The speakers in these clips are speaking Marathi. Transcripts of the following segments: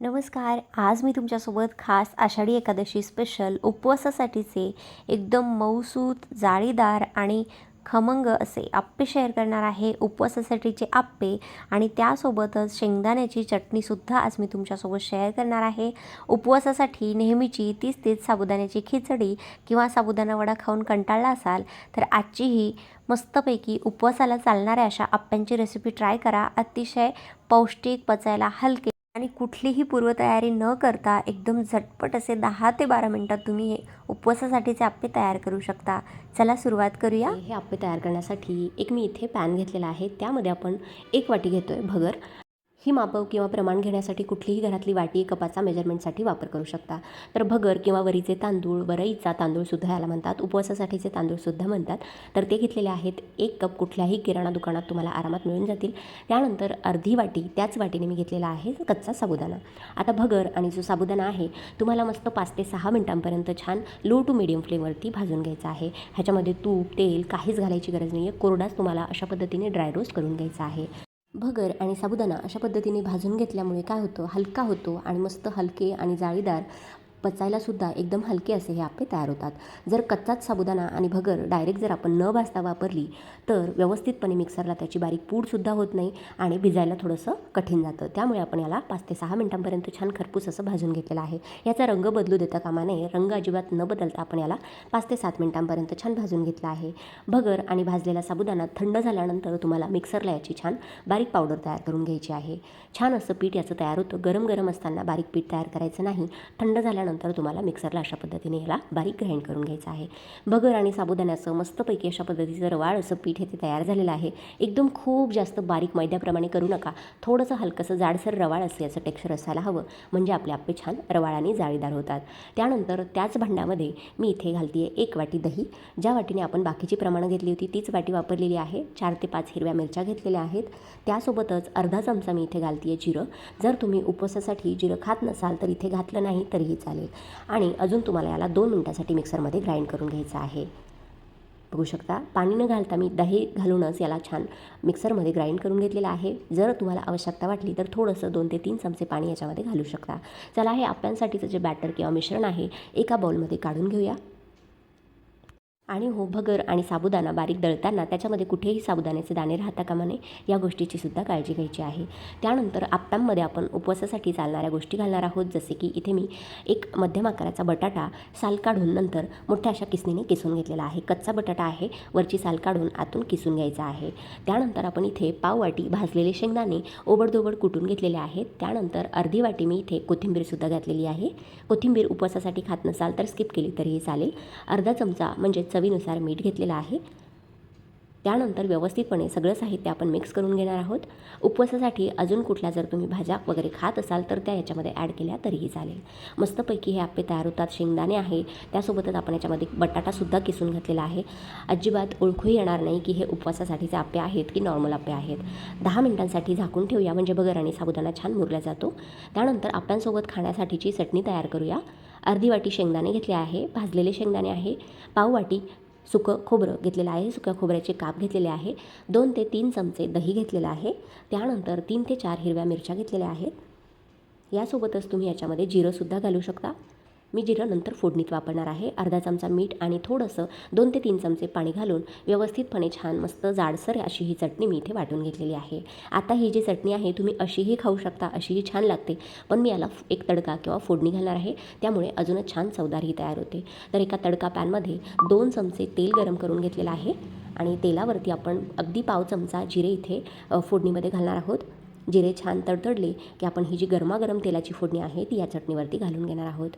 नमस्कार आज मी तुमच्यासोबत खास आषाढी एकादशी स्पेशल उपवासासाठीचे एकदम मऊसूत जाळीदार आणि खमंग असे आप्पे शेअर करणार आहे उपवासासाठीचे आप्पे आणि त्यासोबतच शेंगदाण्याची चटणीसुद्धा आज मी तुमच्यासोबत शेअर करणार आहे. उपवासासाठी नेहमीची तीच तीच साबुदाण्याची खिचडी किंवा साबुदाणा वडा खाऊन कंटाळला असाल तर आजची ही मस्तपैकी उपवासाला चालणाऱ्या अशा आप्प्यांची रेसिपी ट्राय करा. अतिशय पौष्टिक पचायला हलके आणि कुठलीही पूर्वतयारी न करता एकदम झटपट असे दहा ते बारा मिनटात तुम्ही हे उपवासासाठीचे आप्पे तयार करू शकता. चला सुरुवात करूया. हे आप्पे तयार करण्यासाठी एक मी इथे पॅन घेतलेला आहे. त्यामध्ये आपण एक वाटी घेतो आहे भगर. ही मापव किंवा प्रमाण घेण्यासाठी कुठलीही घरातली वाटी कपाचा मेजरमेंटसाठी वापर करू शकता. तर भगर किंवा वरीचे तांदूळ वरईचा तांदूळसुद्धा याला म्हणतात. उपवासासाठीचे तांदूळसुद्धा म्हणतात. तर ते घेतलेले आहेत एक कप कुठल्याही किराणा दुकानात तुम्हाला आरामात मिळून जातील. त्यानंतर अर्धी वाटी त्याच वाटीने मी घेतलेला आहे कच्चा साबुदाणा. आता भगर आणि जो साबुदाणा आहे तुम्हाला मस्त पाच ते सहा मिनटांपर्यंत छान लो टू मिडियम फ्लेमवरती भाजून घ्यायचा आहे. ह्याच्यामध्ये तूप तेल काहीच घालायची गरज नाही आहे कोरडाच तुम्हाला अशा पद्धतीने ड्राय रोस्ट करून घ्यायचा आहे. भगर आणि साबुदाणा अशा पद्धतीने भाजून घेतल्यामुळे काय होतं? हलका होतो आणि मस्त हलके आणि जाळीदार पचायलासुद्धा एकदम हलके असे हे आपे तयार होतात. जर कच्चाच साबुदाणा आणि भगर डायरेक्ट जर आपण न भाजता वापरली तर व्यवस्थितपणे मिक्सरला त्याची बारीक पूडसुद्धा होत नाही आणि भिजायला थोडंसं कठीण जातं. त्यामुळे आपण याला पाच ते सहा मिनटांपर्यंत छान खरपूस असं भाजून घेतलेलं आहे. याचा रंग बदलू देता कामा नये. रंग अजिबात न बदलता आपण याला पाच ते सात मिनटांपर्यंत छान भाजून घेतला आहे. भगर आणि भाजलेला साबुदाणा थंड झाल्यानंतर तुम्हाला मिक्सरला याची छान बारीक पावडर तयार करून घ्यायची आहे. छान असं पीठ याचं तयार होतं. गरम गरम असताना बारीक पीठ तयार करायचं नाही. थंड झाल्यानंतर तुम्हाला मिक्सरला अशा पद्धतीने याला बारीक ग्राइंड करून घ्यायचं आहे. बगर आणि साबुदाण्याचं मस्तपैकी अशा पद्धतीचं रवाळ असं पीठ येथे तयार झालेलं आहे. एकदम खूप जास्त बारीक मैद्याप्रमाणे करू नका. थोडंसं हलकंसं जाडसर रवाळ असं याचं टेक्स्चर असायला हवं. म्हणजे आपले आप्पे छान रवाळ आणि जाळीदार होतात. त्यानंतर त्याच भांड्यामध्ये मी इथे घालते आहे एक वाटी दही. ज्या वाटीने आपण बाकीची प्रमाणं घेतली होती तीच वाटी वापरलेली आहे. चार ते पाच हिरव्या मिरच्या घेतलेल्या आहेत. त्यासोबतच अर्धा चमचा मी इथे घालते आहे जिरं. जर तुम्ही उपवासासाठी जिरं खात नसाल तर इथे घातलं नाही तरीही चालेल. आणि अजून तुम्हाला याला दोन मिनटासाठी मिक्सरमध्ये ग्राइंड करून घ्यायचं आहे. बघू शकता पाणी न घालता मी दही घालूनच याला छान मिक्सरमध्ये ग्राइंड करून घेतलेलं आहे. जर तुम्हाला आवश्यकता वाटली तर थोडंसं दोन ते तीन चमचे पाणी याच्यामध्ये घालू शकता. चला हे आप्यांसाठीचं जे बॅटर किंवा मिश्रण आहे एका बाउलमध्ये काढून घेऊया. आणि हो भगर आणि साबुदाणा बारीक दळताना त्याच्यामध्ये कुठेही साबुदाण्याचे दाणे राहता कामा नये या गोष्टीची सुद्धा काळजी घ्यायची आहे. त्यानंतर आप्प्यांमध्ये आपण उपवासासाठी चालणाऱ्या गोष्टी घालणार आहोत जसे की इथे मी एक मध्यम आकाराचा बटाटा साल काढून नंतर मोठ्या अशा किसणीने किसून घेतलेला आहे. कच्चा बटाटा आहे वरची साल काढून आतून किसून घ्यायचा आहे. त्यानंतर आपण इथे पाववाटी भाजलेले शेंगदाणे ओबडधोबड कुटून घेतलेले आहेत. त्यानंतर अर्धी वाटी मी इथे कोथिंबीरसुद्धा घातलेली आहे. कोथिंबीर उपवासासाठी खात नसाल तर स्किप केली तरीही चालेल. अर्धा चमचा म्हणजे चवीनुसार मीठ घेतलेलं आहे. त्यानंतर व्यवस्थितपणे सगळं साहित्य आपण मिक्स करून घेणार आहोत. उपवासासाठी अजून कुठल्या जर तुम्ही भाज्या वगैरे खात असाल तर त्या याच्यामध्ये ॲड केल्या तरीही चालेल. मस्तपैकी हे आप्पे तयार होतात. शेंगदाणे आहे. त्यासोबतच आपण याच्यामध्ये बटाटासुद्धा किसून घातलेला आहे. अजिबात ओळखूही येणार नाही की हे उपवासासाठीचे आप्पे आहेत की नॉर्मल आप्पे आहेत. दहा मिनिटांसाठी झाकून ठेवूया. म्हणजे बगर आणि साबुदाणा छान मुरला जातो. त्यानंतर आप्यांसोबत खाण्यासाठीची चटणी तयार करूया. अर्धी वाटी शेंगदाणे घेतले आहे भाजलेले शेंगदाणे आहे पाव वाटी सुकं खोबरं घेतलेलं आहे सुक्या खोबऱ्याचे काप घेतलेले आहे दोन ते तीन चमचे दही घेतलेलं आहे त्यानंतर तीन ते चार हिरव्या मिरच्या घेतलेल्या आहेत. यासोबतच तुम्ही याच्यामध्ये जिरंसुद्धा घालू शकता. मी जिरं नंतर फोडणीत वापरणार आहे. अर्धा चमचा मीठ आणि थोडंसं दोन ते तीन चमचे पाणी घालून व्यवस्थितपणे छान मस्त जाडसर अशी ही चटणी मी इथे वाटून घेतलेली आहे. आता ही जी चटणी आहे तुम्ही अशीही खाऊ शकता अशीही छान लागते. पण मी याला एक तडका किंवा फोडणी घालणार आहे. त्यामुळे अजूनच छान चवदार ही तयार होते. तर एका तडका पॅनमध्ये दोन चमचे तेल गरम करून घेतलेलं आहे. आणि तेलावरती आपण अगदी पाव चमचा जिरे इथे फोडणीमध्ये घालणार आहोत. जिरे छान तडतडले की आपण ही जी गरमागरम तेलाची फोडणी आहे ती या चटणीवरती घालून घेणार आहोत.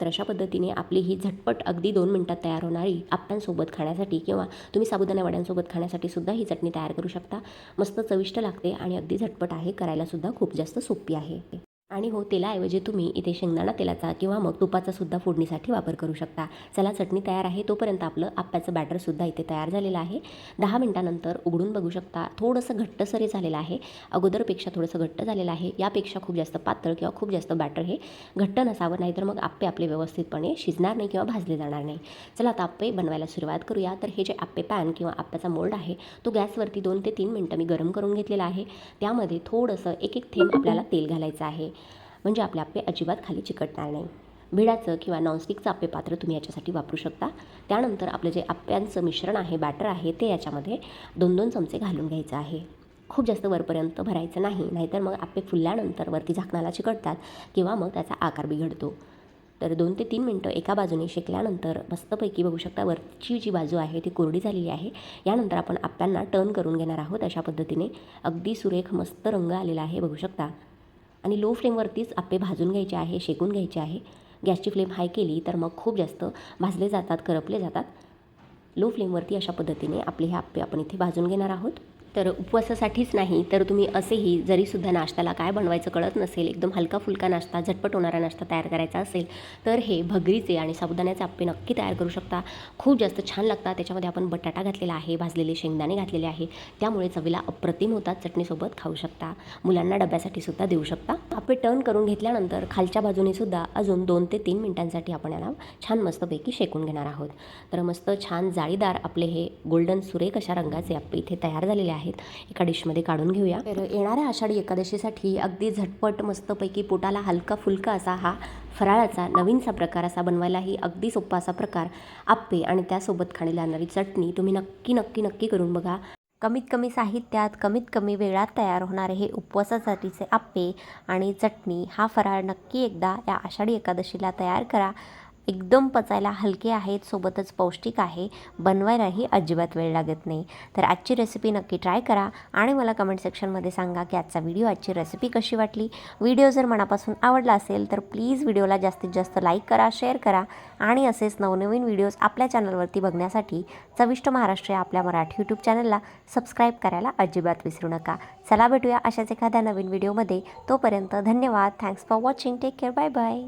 तर अशा पद्धतीने आपली ही झटपट अगदी दोन मिनटात तयार होणारी आप्यांसोबत खाण्यासाठी किंवा तुम्ही साबुदाणा वड्यांसोबत खाण्यासाठी सुद्धा ही चटणी तयार करू शकता. मस्त चविष्ट लागते आणि अगदी झटपट आहे. करायला सुद्धा खूप जास्त सोपी आहे. आणि हो तेलाऐवजी तुम्ही इथे शेंगदाणा तेलाचा किंवा मग तुपाचा सुद्धा फोडणीसाठी वापर करू शकता. चला चटणी तयार आहे तोपर्यंत आपलं आप्याचं बॅटरसुद्धा इथे तयार झालेलं आहे. दहा मिनटानंतर उघडून बघू शकता थोडंसं घट्टसरी झालेलं आहे. अगोदरपेक्षा थोडंसं घट्ट झालेलं आहे. यापेक्षा खूप जास्त पातळ किंवा खूप जास्त बॅटर हे घट्ट नसावं नाहीतर मग आप्पे आपले व्यवस्थितपणे शिजणार नाही किंवा भाजले जाणार नाही. चला आता आप्पे बनवायला सुरुवात करूया. तर हे जे आप्पे पॅन किंवा आप्याचा मोल्ड आहे तो गॅसवरती दोन ते तीन मिनटं मी गरम करून घेतलेला आहे. त्यामध्ये थोडंसं एक एक थेंब आपल्याला तेल घालायचं आहे. म्हणजे आपले आप्पे अजिबात खाली चिकटणार नाही. भिडाचं किंवा नॉनस्टिकचं आप्पे पात्र तुम्ही याच्यासाठी वापरू शकता. त्यानंतर आपलं जे आप्यांचं मिश्रण आहे बॅटर आहे ते याच्यामध्ये दोन दोन चमचे घालून घ्यायचं आहे. खूप जास्त वरपर्यंत भरायचं नाही नाहीतर मग आप्पे फुलल्यानंतर वरती झाकणाला चिकटतात किंवा मग त्याचा आकार बिघडतो. तर दोन ते तीन मिनटं एका बाजूने शेकल्यानंतर मस्तपैकी बघू शकता वरची जी बाजू आहे ती कोरडी झालेली आहे. यानंतर आपण आप्यांना टर्न करून घेणार आहोत अशा पद्धतीने. अगदी सुरेख मस्त रंग आलेला आहे बघू शकता. आणि लो फ्लेमवरतीच आप्पे भाजून घ्यायचे आहे शेकून घ्यायचे आहे. गॅसची फ्लेम हाय केली तर मग खूप जास्त भाजले जातात करपले जातात. लो फ्लेमवरती अशा पद्धतीने आपले हे आप्पे आपण इथे भाजून घेणार आहोत. तर उपवासासाठीच नाही तर तुम्ही असेही जरीसुद्धा नाश्त्याला काय बनवायचं कळत नसेल एकदम हलका फुलका नाश्ता झटपट होणारा नाश्ता तयार करायचा असेल तर हे भगरीचे आणि साबुदाण्याचे आप्पे नक्की तयार करू शकता. खूप जास्त छान लागतात. त्याच्यामध्ये आपण बटाटा घातलेला आहे भाजलेले शेंगदाणे घातलेले आहे. त्यामुळे चवीला अप्रतिम होतात. चटणीसोबत खाऊ शकता. मुलांना डब्यासाठी सुद्धा देऊ शकता. आप्पे टर्न करून घेतल्यानंतर खालच्या बाजूने सुद्धा अजून दोन ते तीन मिनिटांसाठी आपण याला छान मस्तपैकी शेकून घेणार आहोत. तर मस्त छान जाळीदार आपले हे गोल्डन सुरेख अशा रंगाचे आप्पे इथे तयार झालेले आहेत. एका डिशमध्ये काढून घेऊया. तर येणाऱ्या आषाढी एकादशीसाठी अगदी झटपट मस्तपैकी पोटाला हलका फुलका असा हा फराळाचा नवीनसा प्रकार असा बनवायलाही अगदी सोपा असा प्रकार. आप्पे आणि त्यासोबत खाणी लागणारी चटणी तुम्ही नक्की नक्की नक्की करून बघा. कमीत कमी साहित्यात कमीत कमी वेळात तयार होणारे हे उपवासासाठीचे आप्पे आणि चटणी हा फराळ नक्की एकदा या आषाढी एकादशीला तयार करा. एकदम पचायला हलके आहेत सोबतच पौष्टिक आहे बनवायलाही अजिबात वेळ लागत नाही. तर आजची रेसिपी नक्की ट्राय करा आणि मला कमेंट सेक्शनमध्ये सांगा की आजचा व्हिडिओ आजची रेसिपी कशी वाटली. व्हिडिओ जर मनापासून आवडला असेल तर प्लीज व्हिडिओला जास्तीत जास्त लाईक करा शेअर करा आणि असेच नवनवीन व्हिडिओज आपल्या चॅनलवरती बघण्यासाठी चविष्ट महाराष्ट्र या आपल्या मराठी यूट्यूब चॅनलला सबस्क्राईब करायला अजिबात विसरू नका. चला भेटूया अशाच एखाद्या नवीन व्हिडिओमध्ये तोपर्यंत धन्यवाद. Thanks for watching take care bye bye